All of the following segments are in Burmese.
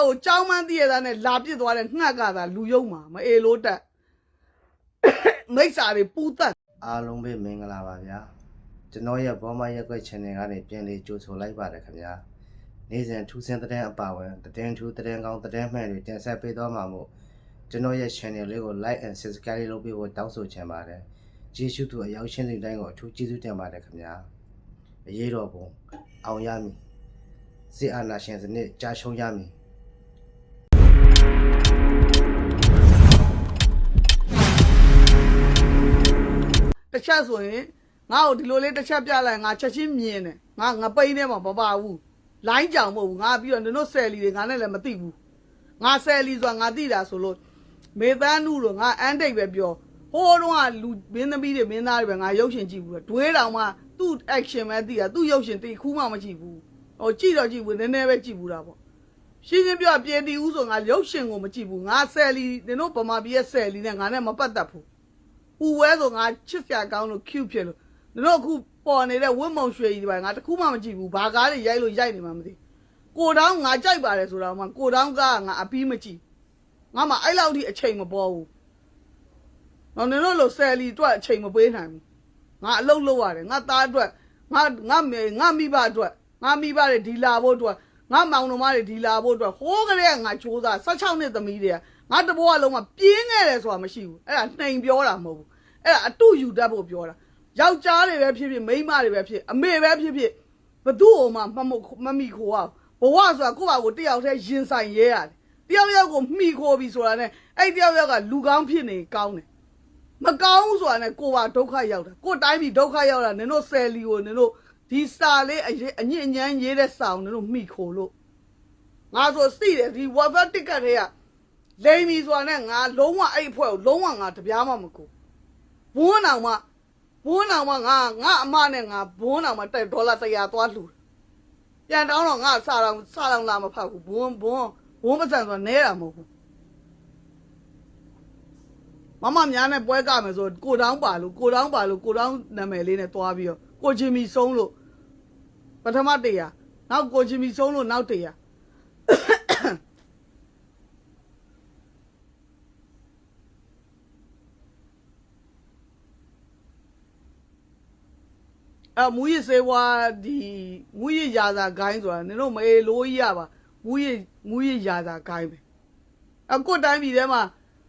ကိုကြောင်းမန်းတည့်ရသားနဲ့လာပစ်သွားတဲ့ငှက်ကသာလူယုံမှာမအေလို့တက်မိစ္ဆာတွေပူတက်အားလုံးပဲမင်္ဂလာပါဗျာကျွန်တော်ရဲ့ဘောမရက်ွက် channel ကနေပြန်လေးကြိုဆိုလိုက်ပါတယ်ခင်ဗျာနေ့စဉ်ထူးဆန်းတဲ့အပါဝင်သတင်းထူးသတင်းကောင်းသတင်းမှန်တွေတင်ဆက်ပေးသွားမှာမို့ကျွန်တော်ရဲ့ channel လေးကို like and subscribe လုပ်ပေးဖို့တောင်းဆိုချင်ပါတယ်ကျေးဇူးတူအရောက်ရှင်းတဲ့တိုင်းကိုအထူးကျေးဇူးတင်ပါတယ်ခင်ဗျာအရေးတော်ပုံအောင်ရမည်စစ်အာဏာရှင်စနစ်ကြာရှုံးရမည် တစ်ချက်ဆိုရင်ငါ့ကိုဒီလိုလေးတစ်ချက်ပြလိုက်ငါချက်ချင်းမြင်တယ်ငါငပိန်းထဲမှာမပါဘူးလိုင်းကြောင်မဟုတ်ဘူးငါပြီးတော့နင်တို့ဆယ်လီတွေငါနဲ့လည်းမသိဘူးငါဆယ်လီဆိုတာငါသိတာဆိုလို့မေသန်းနုလို့ငါအန်တိတ်ပဲပြောဟိုးတော့ကလူမင်းသမီးတွေမင်းသားတွေပဲငါရုပ်ရှင်ကြည့်ဘူးဒွေးတောင်မှသူ့ action ပဲသိတာသူ့ရုပ်ရှင်တိခူးမှမကြည့်ဘူးဟိုကြည့်တော့ကြည့်ဘူးနည်းနည်းပဲကြည့်ဘူးတာပေါ့ ရှင်းရှင်းပြောပြေတီဦးဆိုငါရုပ်ရှင်ကိုမကြည့်ဘူးငါဆယ်လီနင်တို့ဗမာပြည်ရဲ့ဆယ်လီနဲ့ငါနဲ့မပတ်သက်ဘူး။ဦးဝဲဆိုငါချစ်စရာကောင်းလို့ cute ဖြစ်လို့တို့အခုပေါ်နေတဲ့ဝင်းမုံရွှေကြီးတွေပါငါတခုမှမကြည့်ဘူး။ဘာကားတွေရိုက်လို့ရိုက်နေမှမသိ။ကိုတောင်းငါကြိုက်ပါတယ်ဆိုတော့မှကိုတောင်းကငါအပီးမကြည့်။ငါမှအဲ့လောက်ထိအချိန်မပေါ်ဘူး။တော့နင်တို့လိုဆယ်လီအတွက်အချိန်မပေးနိုင်ဘူး။ငါအလုပ်လုပ်ရတယ်ငါသားအတွက်ငါငါမေငါမိဘအတွက်ငါမိဘတွေဒီလာဖို့အတွက် ငါမောင်နှမတွေဒီလာဖို့အတွက်ဟိုးကလေးကငါစူးစား16နှစ်သမီးတွေကငါတဘောကလုံးကပြင်းခဲ့တယ်ဆိုတာမရှိဘူးအဲ့ဒါနှိမ်ပြောတာမဟုတ်ဘူးအဲ့ဒါအတူယူတတ်ဖို့ပြောတာယောက်ျားတွေပဲဖြစ်ဖြစ်မိန်းမတွေပဲဖြစ်အမေပဲဖြစ်ဖြစ်ဘသူ့ဟိုမှမမမမိခိုးအောင်ဘဝဆိုတာကိုယ့်ဘာကိုတယောက်တည်းရင်ဆိုင်ရဲရတယ်တယောက်ယောက်ကိုမိခိုးပြီဆိုတာနဲ့အဲ့တယောက်ယောက်ကလူကောင်းဖြစ်နေကောင်းတယ်မကောင်းဘူးဆိုတာနဲ့ကိုယ်ပါဒုက္ခရောက်တာကိုယ်တိုင်းပြည်ဒုက္ခရောက်တာနင်တို့ဆယ်လီကိုနင်တို့ ဒီစာလေးအရေးအညစ်အညမ်းရေးတဲ့စာကိုနင်တို့မိခိုးလို့ငါဆိုသိတယ်ဒီဝါဖတ်တစ်ကတ်တွေကလိမ်ပြီဆိုတာနဲ့ငါလုံးဝအဲ့အဖွဲကိုလုံးဝငါတပြားမှမကူဘွန်းအောင်မဘွန်းအောင်မငါငါအမနဲ့ငါဘွန်းအောင်မတက်ဒေါ်လာ100သွားလှူပြန်တောင်းတော့ငါစားတော့စားတော့လာမဖတ်ဘူးဘွန်းဘွန်းဘွန်းပစံဆိုနဲတာမဟုတ်ဘူးမမများနဲ့ပွဲကမယ်ဆိုကိုတောင်းပါလို့ကိုတောင်းပါလို့ကိုတောင်းနာမည်လေးနဲ့သွားပြီးတော့ကိုချင်းမီဆုံးလို့ ပထမတရားနောက်ကိုချင်းမီဆုံးလို့နောက်တရားအမူရစေဝါဒီမူရရာသာဂိုင်းဆိုတာနင်တို့မအေလိုကြီးရပါမူရမူရရာသာဂိုင်းပဲအကွတ်တိုင်းပြည်ထဲမှာ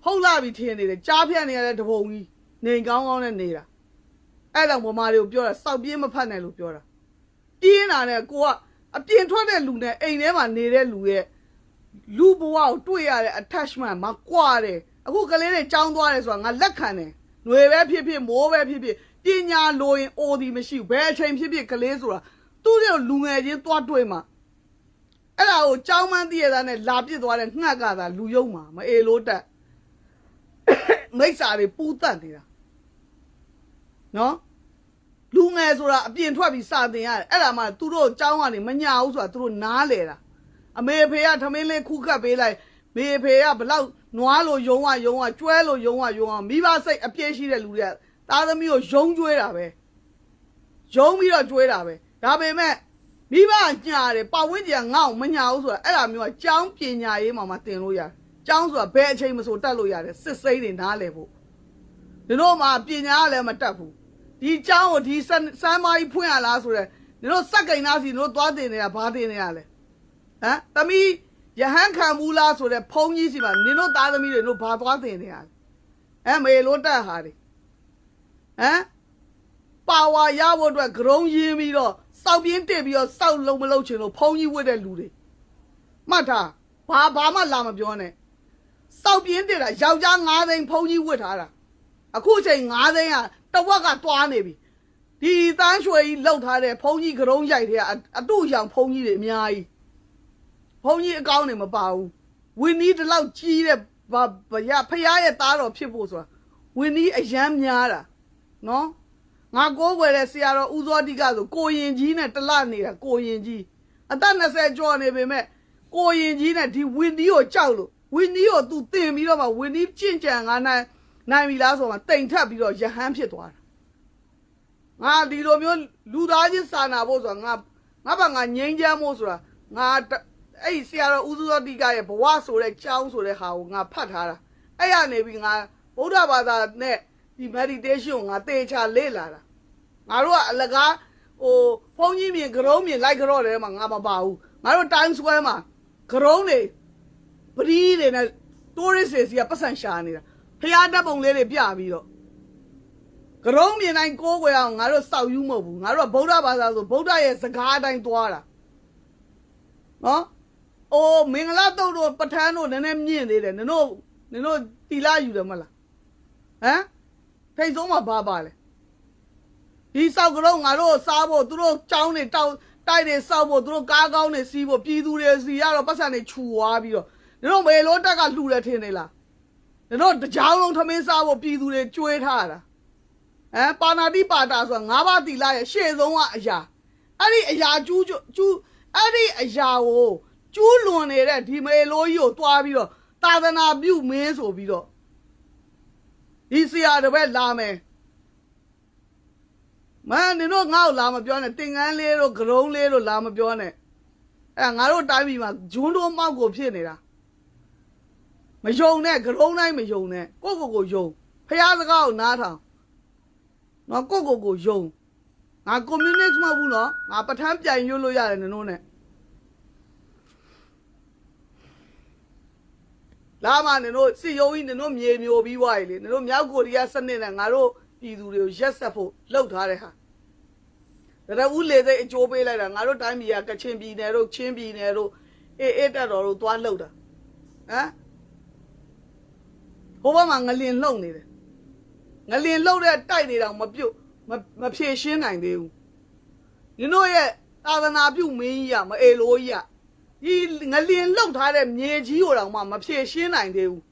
ဟုတ်လာပြီထင်နေတယ်ကြားဖြတ်နေရတဲ့တပုံကြီးနေကောင်းကောင်းနဲ့နေတာအဲ့တော့ဗမာတွေကိုပြောတာစောက်ပြင်းမဖတ်နိုင်လို့ပြောတာ ပြင်းတာနဲ့ကိုကအပြင်ထွက်တဲ့လူနဲ့အိမ်ထဲမှာနေတဲ့လူရဲ့လူဘဝကိုတွေ့ရတဲ့ attachment မှာကွာတယ်အခုကလေးတွေကြောင်းသွားတယ်ဆိုတာငါလက်ခံတယ်ຫນွေပဲဖြစ်ဖြစ်မိုးပဲဖြစ်ဖြစ်ပညာလိုရင်အိုဒီမရှိဘူးဘယ်အချိန်ဖြစ်ဖြစ်ကလေးဆိုတာသူ့ရဲ့လူငယ်ချင်းသွားတွေ့မှာအဲ့ဒါကိုကြောင်းမန်းတည့်ရသားနဲ့လာပစ်သွားတဲ့ငှက်ကသာလူယုံမှာမအေလို့တက်မိစ္ဆာတွေပူတက်နေတာနော် လူငယ်ဆိုတာအပြင်ထွက်ပြီးစာတင်ရတယ်အဲ့ဒါမှသူတို့ကြောင်းကနေမညာဘူးဆိုတာသူတို့နားလေတာအမေဖေကထမင်းလေးခုခတ်ပေးလိုက်မေဖေကဘလောက်နွားလိုယုံဝယုံဝကျွဲလိုယုံဝယုံဝမိဘစိတ်အပြည့်ရှိတဲ့လူတွေကသားသမီးကိုယုံကျွေးတာပဲယုံပြီးတော့ကျွေးတာပဲဒါပေမဲ့မိဘညာတယ်ပတ်ဝန်းကျင်ကငေါ့မညာဘူးဆိုတာအဲ့ဒါမျိုးကကြောင်းပညာရေးမှာမှတင်လို့ရတယ်ကြောင်းဆိုတာဘယ်အချိန်မဆိုတက်လို့ရတယ်စစ်စိမ့်တွေနားလဲဖို့ဒီတို့မှာပညာကလည်းမတက်ဘူး ဒီကြောင်းကိုဒီစမ်းစမ်းမကြီးဖွင့်ရလားဆိုတော့ဒီတို့စက်ကိန်းသားစီဒီတို့သွားတင်နေတာဘာတင်နေရလဲဟမ်သမီးယဟန်ခံဘူးလားဆိုတဲ့ဖုန်းကြီးစီမှာနင်တို့သားသမီးတွေတို့ဘာသွားတင်နေရလဲဟမ်မေလို့တက်ဟာတွေဟမ်ပါဝါရဖို့အတွက်ဂရုံးရင်းပြီးတော့စောက်ပြင်းတက်ပြီးတော့စောက်လုံးမလုံးချင်လို့ဖုန်းကြီးဝတ်တဲ့လူတွေမှတ်ထားဘာဘာမှလာမပြောနဲ့စောက်ပြင်းတက်တာယောက်ျား9သိန်းဖုန်းကြီးဝတ်ထားတာ အခုချိန်9သိန်းကတဝက်ကတွားနေပြီဒီတန်းရွှေကြီးလောက်ထားတဲ့ဖုန်းကြီးဂရုံးရိုက်တဲ့အအတုရောင်ဖုန်းကြီးတွေအများကြီးဘုန်းကြီးအကောင်းနေမပါဘူးဝင်းနီးဒီလောက်ကြီးတဲ့ဘာဗျာဖះရဲ့သားတော်ဖြစ်ဖို့ဆိုတာဝင်းနီးအယမ်းများတာနော်ငါကိုးကွယ်တဲ့ဆရာတော်ဦးစောတိကဆိုကိုရင်ကြီးနဲ့တလနေတာကိုရင်ကြီးအသက်20ကျော်နေပေမဲ့ကိုရင်ကြီးနဲ့ဒီဝင်းနီးကိုကြောက်လို့ဝင်းနီးကို तू တင်ပြီးတော့မှဝင်းနီးကြင့်ကြံငါနိုင် နိုင်ပြီလားဆိုမှတိမ်ထက်ပြီးတော့ယဟန်ဖြစ်သွားတာငါဒီလိုမျိုးလူသားချင်းစာနာဖို့ဆိုတာငါငါဘာငါငိမ့်ချမ်းဖို့ဆိုတာငါတအဲ့ဒီဆရာတော်ဦးစုသောတိကရဲ့ဘဝဆိုတဲ့ကျောင်းဆိုတဲ့ဟာကိုငါဖတ်ထားတာအဲ့ရနေပြီးငါဗုဒ္ဓဘာသာနဲ့ဒီ meditation ကိုငါတေချာလေ့လာတာငါတို့ကအလကားဟိုဘုန်းကြီးမြင်ကြုံမြင်လိုက်ကြတော့တယ်မှာငါမပါဘူးငါတို့ time square မှာကြုံတွေပရီးတွေနဲ့ tourist တွေစီကပတ်စံရှာနေတာ ဖျားတပ်ပုံလေးတွေပြပြီးတော့ကရုံးမြင်တိုင်းကိုးကွယ်အောင်ငါတို့စောက်ယူမဟုတ်ဘူးငါတို့ကဗုဒ္ဓဘာသာဆိုဗုဒ္ဓရဲ့စကားအတိုင်းသွားတာနော်အိုးမင်္ဂလာတုတ်တို့ပဋ္ဌာန်းတို့နည်းနည်းမြင့်သေးတယ်နင်တို့နင်တို့တီလာယူတယ်မလားဟမ်ထိတ်ဆုံးမှာဘာပါလဲဒီစောက်ကရုံးငါတို့စားဖို့သူတို့ကြောင်းနေတောက်တိုက်တွေစောက်ဖို့သူတို့ကားကောင်းနေစီးဖို့ပြည်သူတွေစီရတော့ပတ်စံတွေခြူသွားပြီးတော့နင်တို့မေလို့တက်ကလှူတယ်ထင်နေလားနင် တို့တကြောင်လုံးထမင်းစားဖို့ပြည်သူတွေကြွေးထားတာဟမ်ပါဏာတိပါတာဆိုတာငါးပါးတီလာရဲ့ရှေ့ဆုံးကအရာအဲ့ဒီအရာကျူးကျူးအဲ့ဒီအရာကိုကျူးလွန်နေတဲ့ဒီမေလိုကြီးကိုတွားပြီးတော့သာသနာပြုမင်းဆိုပြီးတော့ဒီဆရာတစ်ပည့်လာမယ်မန်နင်တို့ငါ့ကိုလာမပြောနဲ့တင်ကန်းလေးတို့ဂရုံးလေးတို့လာမပြောနဲ့အဲ့ဒါငါတို့တိုင်းပြည်မှာဂျွန်းတိုးမောက်ကိုဖြစ်နေတာ မယုံနဲ့ဂရုံးတိုင်းမယုံနဲ့ကိုယ့်ကိုယ်ကိုယုံဖះစကားကိုနားထောင်နော်ကိုကိုကိုယုံငါကွန်မြူနစ်မဟုတ်ဘူးနော်ငါပဋ္ဌာန်းပြန်ရွတ်လို့ရတယ်နင်တို့နဲ့လာမနင်တို့စစ်ရုံးကြီးနင်တို့မြေမျိုးပြီးွားရည်လေနင်တို့မြောက်ကိုရီးယားစနစ်နဲ့ငါတို့ပြည်သူတွေကိုရက်ဆက်ဖို့လှုပ်ထားတဲ့ဟာဒါတော့ဦးလေသိအကျိုးပေးလိုက်တာငါတို့တိုင်းပြည်ကကချင်ပြည်နယ်တို့ချင်းပြည်နယ်တို့အေးအေးတက်တော်တို့သွားလှုပ်တာဟမ် ဟိုဘက်မှာငလင်လှုပ်နေတယ်ငလင်လှုပ်တဲ့တိုက်နေတော့မပြုတ်မမဖြေရှင်းနိုင်သေးဘူးညီတို့ရဲ့သာသနာပြုမင်းကြီးကမအေလိုကြီးကဒီငလင်လှုပ်ထားတဲ့မြေကြီးကိုတော့မှမဖြေရှင်းနိုင်သေးဘူး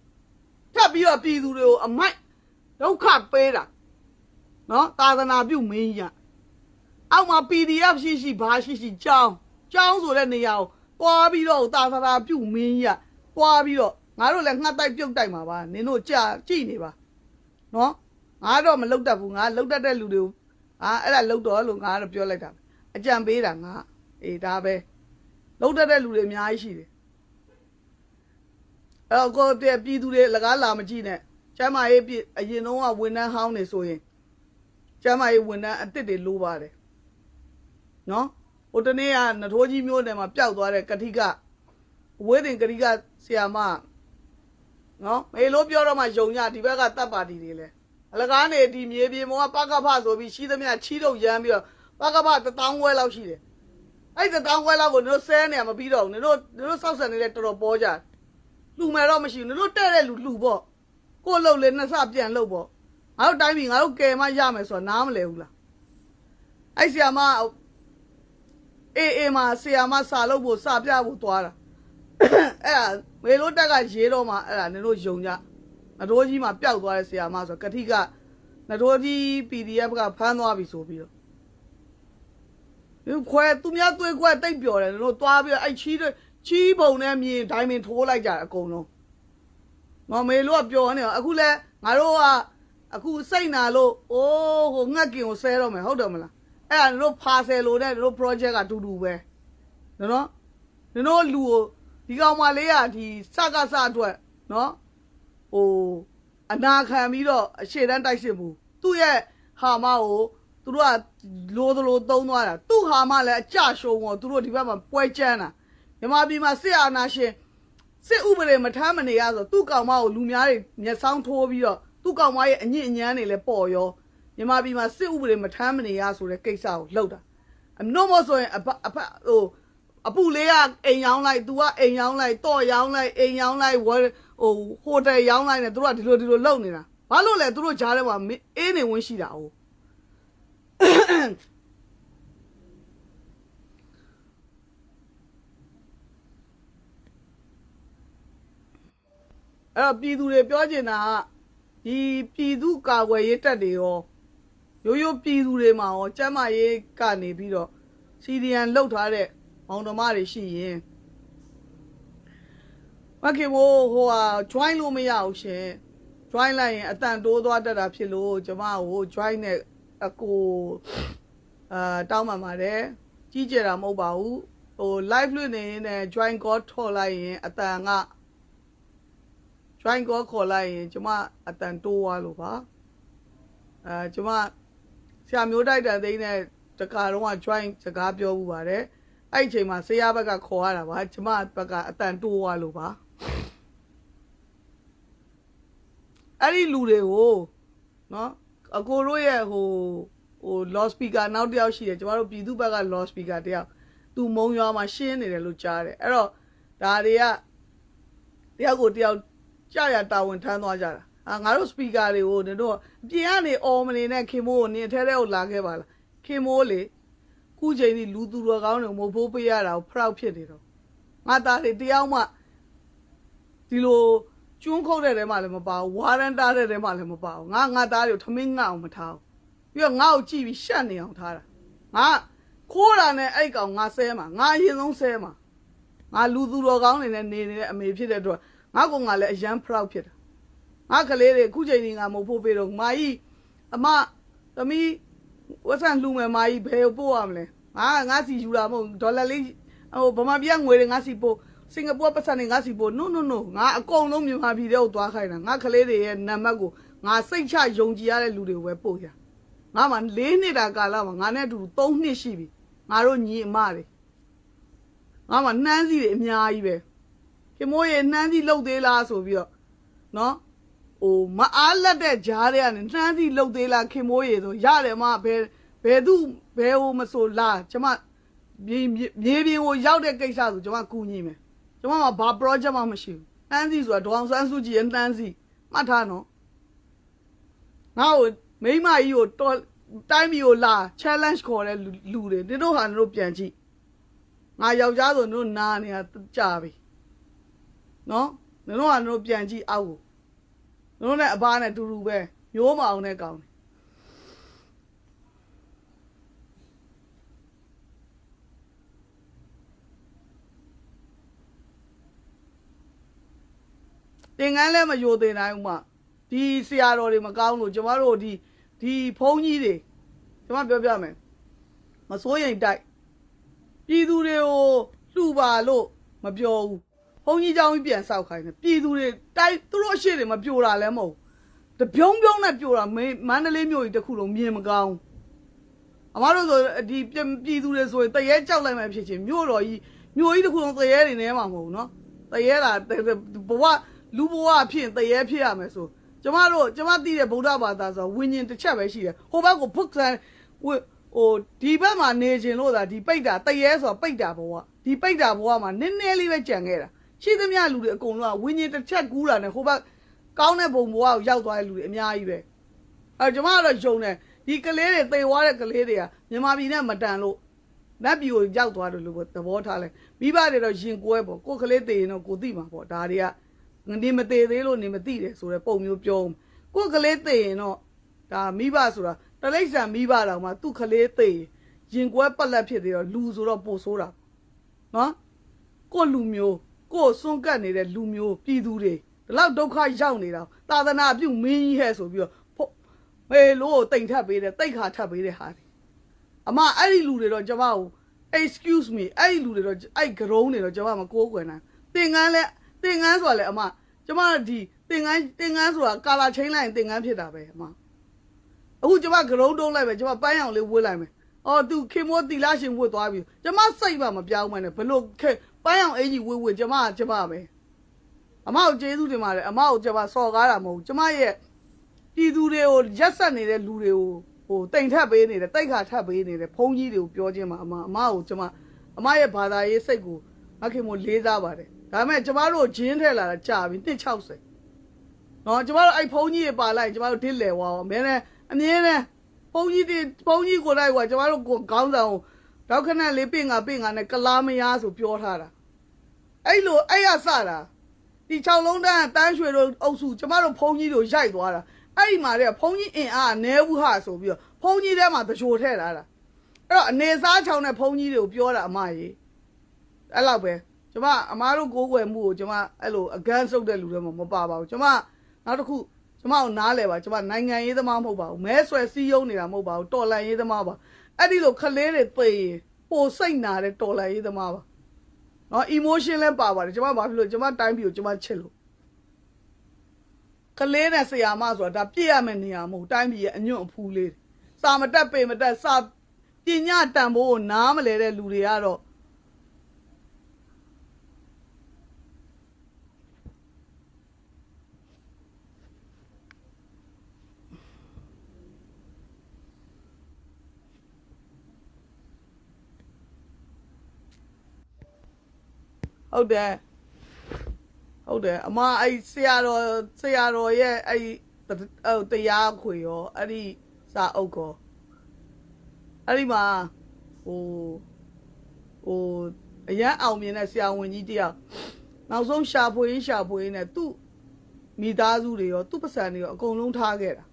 ထပ်ပြီးတော့ပြည်သူတွေကိုအမိုက်ဒုက္ခပေးတာနော်သာသနာပြုမင်းကြီးကအောက်မှာ PDF ရှိရှိဘာရှိရှိကြောင်းကြောင်းဆိုတဲ့နေရာကိုတွားပြီးတော့သာသနာပြုမင်းကြီးကတွားပြီးတော့ ငါတို့လည်းငှက်တိုက်ပြုတ်တိုက်မှာပါနင်တို့ကြာကြည့်နေပါနော်ငါတော့မလုတ်တတ်ဘူးငါလုတ်တတ်တဲ့လူတွေကိုအာအဲ့ဒါလုတ်တော့လို့ငါကတော့ပြောလိုက်တာအကြံပေးတာငါအေးဒါပဲလုတ်တတ်တဲ့လူတွေအများကြီးရှိတယ်အဲ့တော့ကိုယ့်တဲ့ပြည်သူတွေလကားလာမကြည့်နဲ့ကျမ်းမာရေးပြည်အရင်တော့ကဝန်ထမ်းဟောင်းနေဆိုရင်ကျမ်းမာရေးဝန်ထမ်းအစ်စ်တွေလိုပါတယ်နော်ဟိုတနေ့ကနထိုးကြီးမျိုးနယ်မှာပျောက်သွားတဲ့ကတိကအဝေးတင်ကတိကဆီယာမ နော်မေလို့ပြောတော့မှယုံညဒီဘက်ကတပ်ပါတီတွေလဲအလကားနေဒီမြေပြင်ပေါ်ကပကဖဆိုပြီးရှိသမျှချီးတော့ရမ်းပြီးတော့ပကဖတစ်တောင်းခွဲလောက်ရှိတယ်အဲ့တစ်တောင်းခွဲလောက်ကိုနင်တို့ဆဲနေရမပြီးတော့ဘူးနင်တို့နင်တို့စောက်ဆန်နေတဲ့တော်တော်ပေါ်ကြတယ်လူမယ်တော့မရှိဘူးနင်တို့တဲ့တဲ့လူလူပေါ့ကို့လှုပ်လေနှစ်ဆပြန်လှုပ်ပေါ့ငါတို့တိုင်းပြည်ငါတို့ကယ်မရမယ်ဆိုတာနားမလဲဘူးလားအဲ့ဆီယာမအေးအေးမှာဆီယာမစာလုပ်ဖို့စာပြဖို့သွားတာ အဲ့ဒါမေလို့တက်ကရေးတော့မှအဲ့ဒါနင်တို့ယုံကြနတိုးကြီးမှာပျောက်သွားတဲ့ဆရာမဆိုကတိကနတိုးကြီး PDF ကဖမ်းသွားပြီဆိုပြီးတော့ဒီခွဲသူများသွေးခွဲတိတ်ပျော်တယ်တို့သွားပြီးတော့အဲ့ချီးတွေချီးပုံနဲ့မြင်ဒိုင်းမင်ထိုးလိုက်ကြတယ်အကုန်လုံးငေါမေလို့ကပျော်နေတော့အခုလဲငါတို့ကအခုစိတ်နာလို့အိုးဟိုငှက်ကင်ကိုဆဲတော့မယ်ဟုတ်တယ်မလားအဲ့ဒါတို့ဖာဆယ်လို့နဲ့တို့ project ကအတူတူပဲနော်နော်တို့လူကို ဒီကောင်မလေးကဒီစကစအတွက်နော်ဟိုအနာခံပြီးတော့အရှေ့တန်းတိုက်စစ်မှုသူ့ရဲ့ဟာမကိုသူတို့ကလိုသလိုသုံးသွားတာသူ့ဟာမလည်းအကြရှုံးတော့သူတို့ဒီဘက်မှာပွဲကျန်းတာမြန်မာပြည်မှာစစ်အာဏာရှင်စစ်ဥပဒေမထမ်းမနေရဆိုသူ့ကောင်မကိုလူများတွေမျက်စောင်းထိုးပြီးတော့သူ့ကောင်မရဲ့အညစ်အညမ်းတွေလည်းပေါ်ရောမြန်မာပြည်မှာစစ်ဥပဒေမထမ်းမနေရဆိုတဲ့ကိစ္စကိုလှုပ်တာအနှုတ်မဆိုရင်အဖအဖဟို အပူလေးကအိမ်ရောင်းလိုက် तू ကအိမ်ရောင်းလိုက်တော့ရောင်းလိုက်အိမ်ရောင်းလိုက်ဝယ်ဟိုဟိုတယ်ရောင်းလိုက်နဲ့သူတို့ကဒီလိုဒီလိုလုပ်နေတာဘာလို့လဲသူတို့ကြားထဲမှာမင်းအေးနေဝင်ရှိတာ哦အဲ့တော့ပြည်သူတွေပြောချင်တာကဒီပြည်သူကာကွယ်ရေးတပ်တွေရောရိုးရိုးပြည်သူတွေမှာရောကျမ်းမာရေးကနေပြီးတော့စီဒီယန်လောက်ထားတဲ့ မောင်နှမတွေရှိရင်မခင်မို့ဟိုဟာ join လို့မရဘူးရှင် join လိုက်ရင်အတန်တိုးသွားတတ်တာဖြစ်လို့ကျမကို join နဲ့အကိုအာတောင်းပန်ပါတယ်ကြီးကျယ်တာမဟုတ်ပါဘူးဟို live လွှင့်နေရင်လည်း join call ထော်လိုက်ရင်အတန်က join call ခေါ်လိုက်ရင် ကျမအတန်တိုးသွားလို့ပါအဲကျမဆရာမျိုးတိုက်တာသိန်းနဲ့တကာတော့က join စကားပြောဘူးပါတယ် အဲ့ဒီအချိန်မှာဆရာဘက်ကခေါ်ရတာပါကျမဘက်ကအတန်တိုးသွားလို့ပါအဲ့ဒီလူတွေကိုနော်အကိုတို့ရဲ့ဟိုဟို lost speaker နောက်တစ်ယောက်ရှိတယ်ကျမတို့ပြည်သူဘက်က lost speaker တယောက်သူမုံရွာမှာရှင်းနေတယ်လို့ကြားတယ်အဲ့တော့ဒါတွေကတယောက်ကိုတယောက်ကြာရတာဝန်ထမ်းသွားကြတာအာငါတို့ speaker တွေကိုနင်တို့အပြင်ကနေအော်မနေနဲ့ခင်မိုးကိုနင်ထဲထဲကိုလာခဲ့ပါလားခင်မိုးလေ ခုချိန်ဒီလူသူတော်ကောင်းတွေမဖို့ပေးရတာကို proud ဖြစ်နေတော့ငါသားတွေတယောက်မှဒီလိုကျွန်းခုတ်တဲ့တဲမှလည်းမပါဘူးဝါရန်တာတဲ့တဲမှလည်းမပါဘူးငါငါသားတွေကိုထမင်းငါအောင်မထားဘူးပြီးတော့ငါ့ကိုကြည့်ပြီးရှက်နေအောင်ထားတာငါခိုးတာနဲ့အဲ့ကောင်ငါဆဲမှာငါအရင်ဆုံးဆဲမှာငါလူသူတော်ကောင်းတွေနဲ့နေနေတဲ့အမေဖြစ်တဲ့အတွက်ငါကောင်ကလည်းအရန် proud ဖြစ်တာငါကလေးတွေအခုချိန်ကြီးငါမဟုတ်ဖို့ပေးတော့မာကြီးအမသမီး ဝက်ဆန်လှူမယ်မာကြီးဘယ်ကိုပို့ရမလဲငါငါစီယူတာမဟုတ်ဒေါ်လာလေးဟိုဗမာပြည်ကငွေတွေငါစီပို့စင်ကာပူပတ်စံတွေငါစီပို့ no no no ငါအကုန်လုံးမြန်မာပြည်တဲ့ကိုသွားခိုင်းတာငါကလေးတွေရဲ့နံပါတ်ကိုငါစိတ်ချယုံကြည်ရတဲ့လူတွေကိုပဲပို့ရငါမှ၄နှစ်တာကာလမှာငါနဲ့အတူတူ၃နှစ်ရှိပြီငါတို့ညီအမတွေငါမှနှမ်းစီတွေအများကြီးပဲခင်မိုးရဲ့နှမ်းစီလှုပ်သေးလားဆိုပြီးတော့နော် ဟိုမအားလက်တဲ့ဂျားတွေကနေနှမ်းစီလှုပ်သေးလားခင်မိုးရေဆိုရတယ်မဘယ်ဘယ်သူဘယ်ဟိုမဆိုလားကျမမြေမြေပြင်ကိုရောက်တဲ့ကိစ္စဆိုကျမကူညီမယ်ကျမမှာဘာ project မှမရှိဘူးနှမ်းစီဆိုတာဒေါအောင်ဆန်းစုကြည်ရဲ့နှမ်းစီမှတ်ထားနော်ငါ့ကိုမိမကြီးကိုတော်တိုင်းမျိုးကိုလာ challenge ခေါ်တဲ့လူလူတွေဒီတို့ဟာတို့ပြန်ကြည့်ငါယောက်ျားဆိုတို့နားနေတာကြာပြီနော်တို့ဟာတို့ပြန်ကြည့်အောက်ကို တို့နဲ့အဘနဲ့အတူတူပဲမျိုးမအောင်နဲ့ကောင်းတယ်တင်ငန်းလည်းမယိုတင်နိုင်ဘူးမဒီဆရာတော်တွေမကောင်းလို့ကျမတို့ဒီဒီဘုန်းကြီးတွေကျမပြောပြမယ်မစိုးရင်တိုက်ပြည်သူတွေကိုလှူပါလို့မပြောဘူးဘုန်းကြီးเจ้าကြီးပြန်ဆောက်ခိုင်းတယ်ပြည်သူတွေတိုက်သူတို့အရှိတွေမပြိုတာလည်းမဟုတ်ဘူးတပြုံးပြုံးနဲ့ပြိုတာမင်းမန္တလေးမြို့ကြီးတစ်ခုလုံးမြင်မကောင်းအမတို့ဆိုဒီပြည်ပြည်သူတွေဆိုရင်တရေကြောက်လိုက်မှဖြစ်ချင်းမြို့တော်ကြီးမြို့ကြီးတစ်ခုလုံးတရေတွေနဲမှာမဟုတ်ဘူးနော်တရေလားဘဝလူဘဝဖြစ်ရင်တရေဖြစ်ရမယ်ဆို ကျမတို့ကျမသိတဲ့ဗုဒ္ဓဘာသာဆိုဝิญဉ်တစ်ချက်ပဲရှိတယ်ဟိုဘက်ကိုဖုတ်ဆန်ဝဟိုဒီဘက်မှာနေခြင်းလို့သာဒီပိတ်တာတရဲဆိုပိတ်တာဘဝဒီပိတ်တာဘဝမှာနည်းနည်းလေးပဲကြံခဲ့တာ ရှိသမျှလူတွေအကုန်လုံးကဝิญဉ်တစ်ချက်ကူးတာနဲ့ဟိုဘက်ကောင်းတဲ့ဘုံဘဝကိုရောက်သွားတဲ့လူတွေအများကြီးပဲအဲကျမကတော့ယုံတယ်ဒီကလေးတွေသေသွားတဲ့ကလေးတွေကမြန်မာပြည်နဲ့မတန်လို့နတ်ပြည်ကိုရောက်သွားတယ်လို့သဘောထားလဲမိဘတွေတော့ရင်ကွဲပေါ့ကိုယ်ကလေးသေရင်တော့ကိုသိမှာပေါ့ဒါတွေကနေမသေးသေးလို့နေမသိတယ်ဆိုတဲ့ပုံမျိုးပြောဦးကိုယ်ကလေးသိရင်တော့ဒါမိဘဆိုတာတလိษံမိဘတောင်မှသူ့ကလေးသိရင်ကွဲပက်လက်ဖြစ်သေးတော့လူဆိုတော့ပို့ဆိုးတာနော်ကိုယ့်လူမျိုး ကိုယ်စွန့်ကတ်နေတဲ့လူမျိုးပြည်သူတွေဒီလောက်ဒုက္ခရောက်နေတာသာသနာပြုမင်းကြီးဟဲ့ဆိုပြီးတော့ဖို့မေလို့တိမ်ထပ်ပေးတယ်တိတ်ခါထပ်ပေးတဲ့ဟာတွေအမအဲ့ဒီလူတွေတော့ကျမကို excuse me အဲ့ဒီလူတွေတော့အဲ့ဂရုံးတွေတော့ကျမမကိုးကွယ်နိုင်သင်္ကန်းလဲသင်္ကန်းဆိုတာလဲအမကျမဒီသင်္ကန်းသင်္ကန်းဆိုတာကာလာချင်းလိုက်ရင်သင်္ကန်းဖြစ်တာပဲအမအခုကျမဂရုံးတုံးလိုက်ပဲကျမပန်းရောင်လေးဝှေ့လိုက်မယ်အော်သူခင်မောတီလာရှင်ဝှေ့သွားပြီကျမစိတ်ပါမပြောင်းမနဲ့ဘလို့ခဲ ပန်းရောင်အင်ကြီးဝှေ့ဝှေ့ကျမကကျမပဲအမကိုကျေးဇူးတင်ပါတယ်အမကိုကျမစော်ကားတာမဟုတ်ဘူးကျမရဲ့ပြည်သူတွေကိုရက်ဆက်နေတဲ့လူတွေကိုဟိုတိမ်ထပ်ပေးနေတယ်တိတ်ခါထပ်ပေးနေတယ်ဖုန်းကြီးတွေကိုပြောခြင်းမှာအမအမကိုကျမအမရဲ့ဘာသာရေးစိတ်ကိုမခင်မို့လေးစားပါတယ်ဒါပေမဲ့ကျမတို့ဂျင်းထဲလာတာကြာပြီ160နော်ကျမတို့အဲ့ဖုန်းကြီးတွေပါလိုက်ကျမတို့ဒစ်လေဝါအောင်မင်းနဲ့အမြဲတမ်းဖုန်းကြီးတွေဖုန်းကြီးကိုလိုက်ကွာကျမတို့ကိုခေါင်းဆောင်ဒေါက်ခနဲ့လေးပင့်ငါပင့်ငါနဲ့ကလားမရားဆိုပြောထားတာ အဲ့လိုအဲ့ရစတာဒီ6လုံးတန်းတန်းရွှေတို့အုပ်စုကျမတို့ဖုန်းကြီးတို့ရိုက်သွားတာအဲ့ဒီမှာတဲ့ဖုန်းကြီးအင်အားနဲဘူးဟာဆိုပြီးတော့ဖုန်းကြီးထဲမှာတချိုထည့်လာတာအဲ့တော့အနေစားချောင်းတဲ့ဖုန်းကြီးတွေကိုပြောတာအမကြီးအဲ့လောက်ပဲကျမအမားတို့ကိုးကွယ်မှုကိုကျမအဲ့လိုအကန်းစုပ်တဲ့လူတွေမှမပါပါဘူးကျမနောက်တစ်ခုကျမကိုနားလဲပါကျမနိုင်ငံရေးသမားမဟုတ်ပါဘူးမဲဆွယ်စည်းရုံးနေတာမဟုတ်ပါဘူးတော်လန်ရေးသမားပါအဲ့ဒီလိုခလေးတွေသိရင်ပိုစိတ်နာတဲ့တော်လန်ရေးသမားပါ နော် emotion လဲပါပါတယ်ကျမဘာဖြစ်လို့ကျမတိုင်းပြည်ကိုကျမချစ်လို့ကလေးနဲ့ဆရာမဆိုတာဒါပြည့်ရမယ့်နေရာမဟုတ်တိုင်းပြည်ရဲ့အညွန့်အဖူးလေးစာမတက်ပေမတက်စာပညာတန်ဖိုးကိုနားမလဲတဲ့လူတွေကတော့ ဟုတ်တယ်ဟုတ်တယ်အမအဲ့ဆရာတော်ဆရာတော်ရဲ့အဲ့ဟိုတရားခွေရောအဲ့ဒီစာအုပ်ကောအဲ့ဒီမှာဟိုဟိုအရန်အောင်မြင်တဲ့ဆရာဝန်ကြီးတယောက်နောက်ဆုံးရှာဖွေရင်းရှာဖွေရင်းနဲ့သူ့မိသားစုတွေရောသူ့ပစံတွေရောအကုန်လုံးထားခဲ့တာ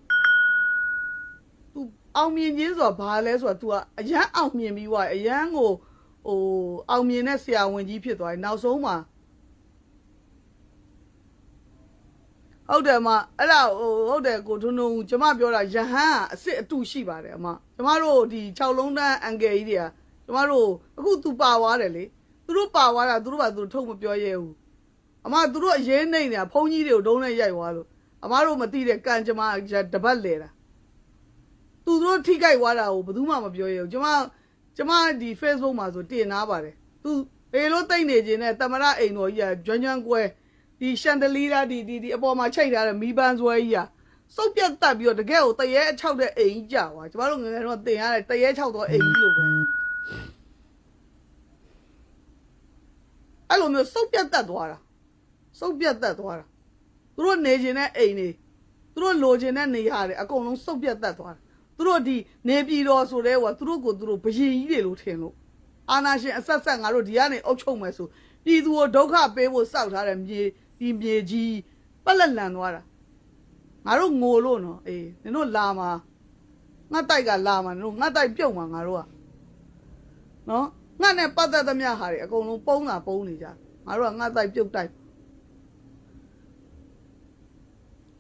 သူအောင်မြင်ခြင်းဆိုတာဘာလဲဆိုတော့ तू ကအရန်အောင်မြင်ပြီးွားအရန်ကို ဟိုအောင်မြင်တဲ့ဆရာဝန်ကြီးဖြစ်သွားတယ်နောက်ဆုံးမှာဟုတ်တယ်အမအဲ့ဒါဟိုဟုတ်တယ်ကိုထွန်းထွန်းဦးကျမပြောတာယဟန်ကအစ်စ်အတူရှိပါတယ်အမကျမတို့ဒီ6လုံးတန်းအန်ကယ်ကြီးတွေကကျမတို့အခုသူပါသွားတယ်လေသူတို့ပါသွားတာသူတို့ကသူတို့ထုတ်မပြောရဲဘူးအမသူတို့အရေးနေနေတာဘုန်းကြီးတွေကိုဒုံးနဲ့ရိုက်သွားလို့အမတို့မသိတဲ့ကံကျမတပတ်လေတာသူတို့ထိကြိုက်သွားတာကိုဘယ်သူမှမပြောရဲဘူးကျမ ကျမဒီ Facebook မှာဆိုတင်နာပါတယ်သူအေလို့တိတ်နေခြင်းနဲ့တမရအိမ်တော်ကြီးကကျွမ်းကျွမ်းကွဲဒီရှန်ဒလီရာဒီဒီဒီအပေါ်မှာချိတ်ထားတဲ့မီးပန်းဆွဲကြီးကစုပ်ပြတ်တက်ပြီးတော့တကယ်ကိုတရေအချောက်တဲ့အိမ်ကြီးကြာသွားကျမတို့ငယ်ငယ်တော့တင်ရတယ်တရေချောက်တော့အိမ်ကြီးလိုပဲအဲ့လိုမျိုးစုပ်ပြတ်တက်သွားတာစုပ်ပြတ်တက်သွားတာသူတို့နေခြင်းတဲ့အိမ်တွေသူတို့လိုခြင်းတဲ့နေရာတွေအကုန်လုံးစုပ်ပြတ်တက်သွားတာ သူတို့ဒီနေပြည်တော်ဆိုတဲ့ဟိုကသူတို့ကိုသူတို့ဘယင်ကြီးတွေလို့ထင်လို့အာနာရှင်အဆက်ဆက်ငါတို့ဒီကနေအုပ်ချုပ်မယ်ဆိုပြည်သူကိုဒုက္ခပေးဖို့စောက်ထားတဲ့မြေဒီမြေကြီးပက်လက်လန်သွားတာငါတို့ငိုလို့နော်အေးနင်တို့လာမှာငါတိုက်ကလာမှာနင်တို့ငါတိုက်ပြုတ်မှာငါတို့ကနော်ငါနဲ့ပတ်သက်သမျှဟာတွေအကုန်လုံးပုံးတာပုံးနေကြငါတို့ကငါတိုက်ပြုတ်တိုက်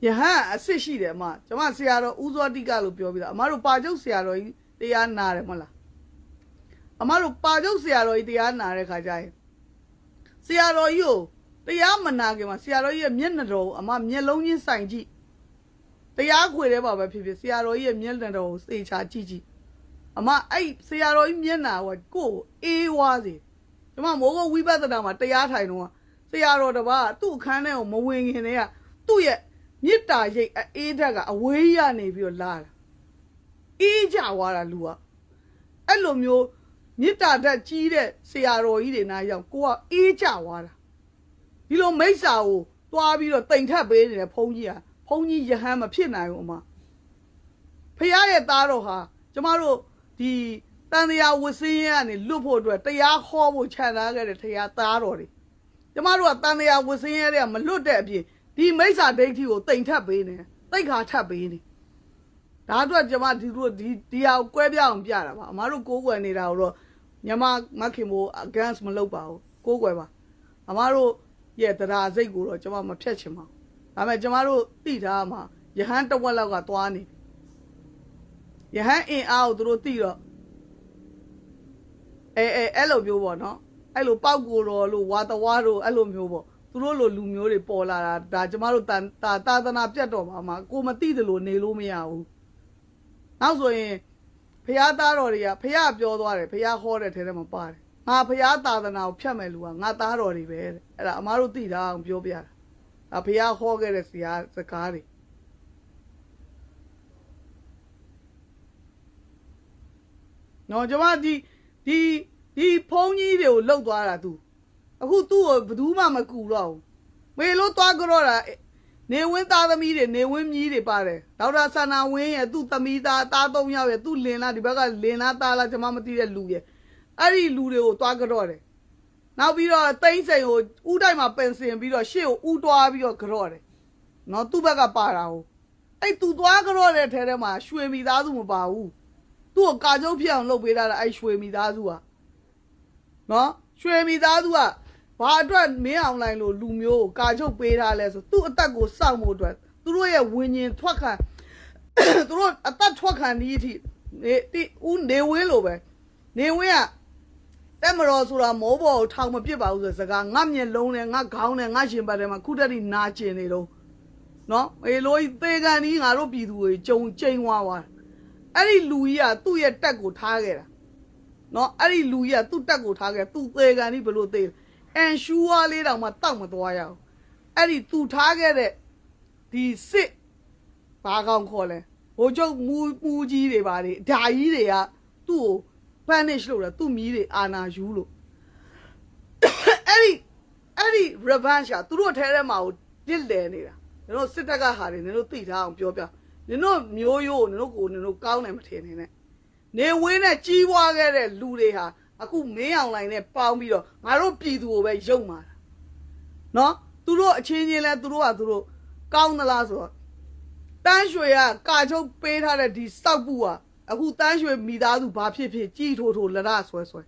ယဟန်အစ်စ်ရှိတယ်အမကျမဆရာတော်ဦးစောတိကလို့ပြောပြီးတော့အမတို့ပါကျုပ်ဆရာတော်ကြီးတရားနာတယ်မဟုတ်လားအမတို့ပါကျုပ်ဆရာတော်ကြီးတရားနာတဲ့ခါကျရင်ဆရာတော်ကြီးကိုတရားမနာခင်မှာဆရာတော်ကြီးရဲ့မျက်နှာတော်ကိုအမမျက်လုံးချင်းဆိုင်ကြည့်တရားခွေတဲ့ပါပဲဖြစ်ဖြစ်ဆရာတော်ကြီးရဲ့မျက်နှာတော်ကိုစေချာကြည့်ကြည့်အမအဲ့ဆရာတော်ကြီးမျက်နှာကကိုယ့်ကိုအေးဝါးစေကျမမိုးကဝိပဿနာမှာတရားထိုင်တော့ဆရာတော်တစ်ပါးကသူ့အခန်းထဲကိုမဝင်ခင်တည်းကသူ့ရဲ့ မေတ္တာရိတ်အေးဓာတ်ကအဝေးရနေပြီးတော့လာတာအေးကြွားတာလူကအဲ့လိုမျိုးမေတ္တာဓာတ်ကြီးတဲ့ဆရာတော်ကြီးတွေနားရောက်ကိုကအေးကြွားတာဒီလိုမိစ္ဆာကိုတွားပြီးတော့တိမ်ထက်ပေးနေတဲ့ဘုန်းကြီးဟာဘုန်းကြီးယဟန်မဖြစ်နိုင်ဘူးအမဖះရဲ့သားတော်ဟာကျမတို့ဒီတန်တရားဝစင်းရဲကနေလွတ်ဖို့အတွက်တရားဟောဖို့ခြံထားခဲ့တဲ့တရားသားတော်တွေကျမတို့ကတန်တရားဝစင်းရဲတဲ့မလွတ်တဲ့အပြင် ဒီမိစ္ဆာဒိဋ္ဌိကိုတိမ်ထပ်ပေးနေတိတ်ခါထပ်ပေးနေဒါအတွက်ကျွန်မဒီလိုဒီဒီဟာကိုကွဲပြားအောင်ပြတာပါအမားတို့ကိုးကွယ်နေတာကိုတော့ညမမခင်မိုး against မလုပ်ပါဘူးကိုးကွယ်ပါအမားတို့ရဲ့တရားစိတ်ကိုတော့ကျွန်မမဖြတ်ချင်ပါဘူးဒါပေမဲ့ကျွန်မတို့သိထားမှာယဟန်တဝက်လောက်ကသွားနေယဟန်အင်အားကိုသူတို့သိတော့အဲအဲအဲ့လိုမျိုးပေါ့နော်အဲ့လိုပောက်ကိုတော်လို့ဝါတဝါတို့အဲ့လိုမျိုးပေါ့ သူတို့လိုလူမျိုးတွေပေါ်လာတာဒါကျမတို့တန်တာသာသနာပြတ်တော်ပါမှာကိုမသိတယ်လို့နေလို့မရဘူးနောက်ဆိုရင်ဖះသားတော်တွေကဖះပြောသွားတယ်ဖះဟောတဲ့ထဲထဲမှာပါတယ်ငါဖះသာသနာကိုဖြတ်မဲ့လူကငါသားတော်တွေပဲတဲ့အဲ့ဒါအမားတို့သိတာအောင်ပြောပြတာဒါဖះဟောခဲ့တဲ့ဆရာစကားတွေနော်ကျမဒီဒီဒီဖုန်းကြီးတွေကိုလှုပ်သွားတာ तू အခုသူ့ကိုဘယ်သူမှမကူတော့ဘူးမေလို့သွားကြတော့တာနေဝင်းသားသမီးတွေနေဝင်းမြီးတွေပါတယ်ဒေါက်တာဆန္နာဝင်းရဲ့သူ့သမီးသားသားသုံးယောက်ရဲ့သူ့လင်လားဒီဘက်ကလင်လားသားလားကျွန်မမသိတဲ့လူရဲ့အဲ့ဒီလူတွေကိုသွားကြတော့တယ်နောက်ပြီးတော့တိမ့်စိန်ကိုဥတိုက်မှာပင်စင်ပြီးတော့ရှေ့ကိုဥတွားပြီးတော့ကြတော့တယ်နော်သူ့ဘက်ကပါတာဟုတ်အဲ့သူသွားကြတော့တဲ့ထဲထဲမှာရွှေမိသားစုမပါဘူးသူ့ကိုကာကျုပ်ဖြစ်အောင်လုပ်ပေးတာအဲ့ရွှေမိသားစုကနော်ရွှေမိသားစုက ဘာအတွက်မင်းအောင်လိုင်းလို့လူမျိုးကိုကာချုပ်ပေးထားလဲဆိုသူ့အသက်ကိုစောင့်ဖို့အတွက်သူတို့ရဲ့ဝิญဉ်ထွက်ခံသူတို့အသက်ထွက်ခံဒီအထိနေတိဦးနေဝင်းလိုပဲနေဝင်းကတတက်မတော်ဆိုတာမောဘောကိုထောင်မပစ်ပါဘူးဆိုတဲ့စကားငါမျက်လုံးနဲ့ငါခေါင်းနဲ့ငါရှင်ပတ်ထဲမှာခုတက်တိနာကျင်နေတော့နော်အေလိုကြီးသေကန်ကြီးငါတို့ပြည်သူတွေကြုံကျိန်ဝါသွားအဲ့ဒီလူကြီးကသူ့ရဲ့တက်ကိုထားခဲ့တာနော်အဲ့ဒီလူကြီးကသူ့တက်ကိုထားခဲ့သူ့သေကန်ကြီးဘယ်လိုသေ အန်ရှူဝါလေးတောင်မှတောက်မသွားရအောင်အဲ့ဒီသူထားခဲ့တဲ့ဒီစစ်ဘာကောင်ခေါ်လဲဟိုကျုပ်မူမူကြီးတွေပါလေဓာကြီးတွေကသူ့ကို punish လုပ်တာသူ့မီးတွေအာနာယူလို့အဲ့ဒီအဲ့ဒီ revenge อ่ะသူတို့ထဲထဲမှာကိုတစ်လဲနေတာနင်တို့စစ်တပ်ကဟာတွေနင်တို့သိထားအောင်ပြောပြနင်တို့မျိုးရိုးနင်တို့ကိုနင်တို့ကောင်းတယ်မထင်နေနဲ့နေဝင်းနဲ့ကြီးပွားခဲ့တဲ့လူတွေဟာ အခုမင်းအောင်လိုင်းနဲ့ပေါင်းပြီးတော့ငါတို့ပြည်သူကိုပဲယုံမာတာနော်သူတို့အချင်းချင်းလဲသူတို့ကသူတို့ကောင်းသလားဆိုတော့တန်းရွှေကကာချုပ်ပေးထားတဲ့ဒီစောက်ပူကအခုတန်းရွှေမိသားစုဘာဖြစ်ဖြစ်ကြီးထိုးထိုးလရဆွဲဆွဲ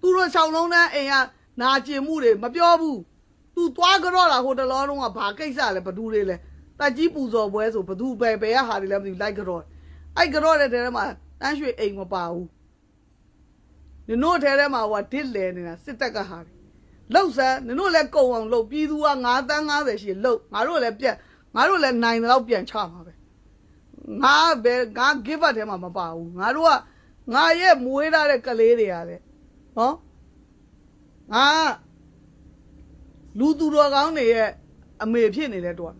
သူတို့ဆောင်လုံးတန်းအိမ်ကနာကျင်မှုတွေမပြောဘူး။ तू သွားကြတော့လာဟိုတလောလုံးကဘာကိစ္စလဲဘသူတွေလဲ။တက်ကြီးပူဇော်ပွဲဆိုဘသူပဲဘယ်ကဟာတွေလဲမသိဘူးလိုက်ကြတော့။အဲ့ကြတော့တဲ့ထဲမှာတန်းရွှေအိမ်မပါဘူး။ နင်တို့ထဲထဲမှာဟိုဒစ်လဲနေတာစစ်တပ်ကဟာတွေ။လှုပ်စမ်းနင်တို့လည်းကုံအောင်လှုပ်ပြည်သူက9တန်း90ရှိလှုပ်ငါတို့လည်းပြက်ငါတို့လည်းနိုင်တော့ပြန်ချမှာပဲ။ငါပဲငါ give up ထဲမှာမပါဘူး။ငါတို့ကငါရဲ့မွေးထားတဲ့ကလေးတွေရတယ်။နော်ငါလူသူတော်ကောင်းတွေရဲ့အမေဖြစ်နေတဲ့တော့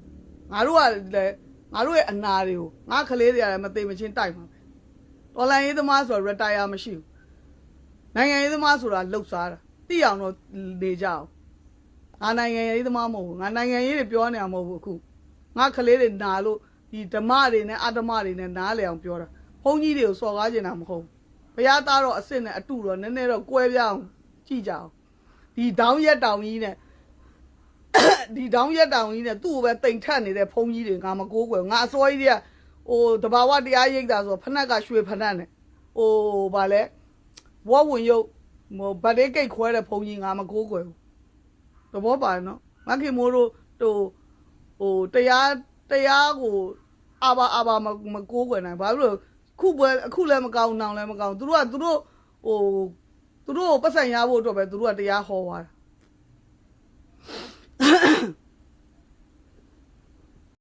ငါတို့ကလည်းငါတို့ရဲ့အနာတွေကိုငါကလေးတွေကလည်းမသိမချင်းတိုက်မှာပဲတော်လိုင်းရေးသမားဆိုတော့ retire မရှိဘူး နိုင်ငံရေးသမားဆိုတာလှုပ်ရှားတာတိအောင်တော့နေကြအောင်ငါနိုင်ငံရေးသမားမဟုတ်ဘူးငါနိုင်ငံရေးတွေပြောနေတာမဟုတ်ဘူးအခုငါကလေးတွေနာလို့ဒီဓမ္မတွေနဲ့အတ္တမတွေနဲ့နားလေအောင်ပြောတာဘုန်းကြီးတွေကိုစော်ကားကျင်တာမဟုတ်ဘူးဘုရားသားတော့အစ်စ်နဲ့အတူတော့နည်းနည်းတော့ကွဲပြားအောင်ကြည့်ကြအောင်ဒီဒေါင်းရက်တောင်ကြီးနဲ့ဒီဒေါင်းရက်တောင်ကြီးနဲ့သူ့ကိုပဲတိမ်ထက်နေတဲ့ဖုံးကြီးတွေငါမကိုးကွယ်ငါအစောကြီးတွေကဟိုတဘာဝတရားရိပ်တာဆိုဖနက်ကရွှေဖနက်နဲ့ဟိုဗာလဲ ဝတ်ဝင်ရုပ်ဟိုဗတ်တေးကိတ်ခွဲတဲ့ဘုံကြီးငါမကိုးကွယ်ဘူးသဘောပါနော်မခင်မိုးတို့ဟိုဟိုတရားတရားကိုအာဘာအာဘာမကိုးကွယ်နိုင်ဘာလို့လဲခုပွဲအခုလည်းမကောင်းနောင်လည်းမကောင်းသူတို့ကသူတို့ဟိုသူတို့ပတ်စံရဖို့အတွက်ပဲသူတို့ကတရားဟောသွားတာ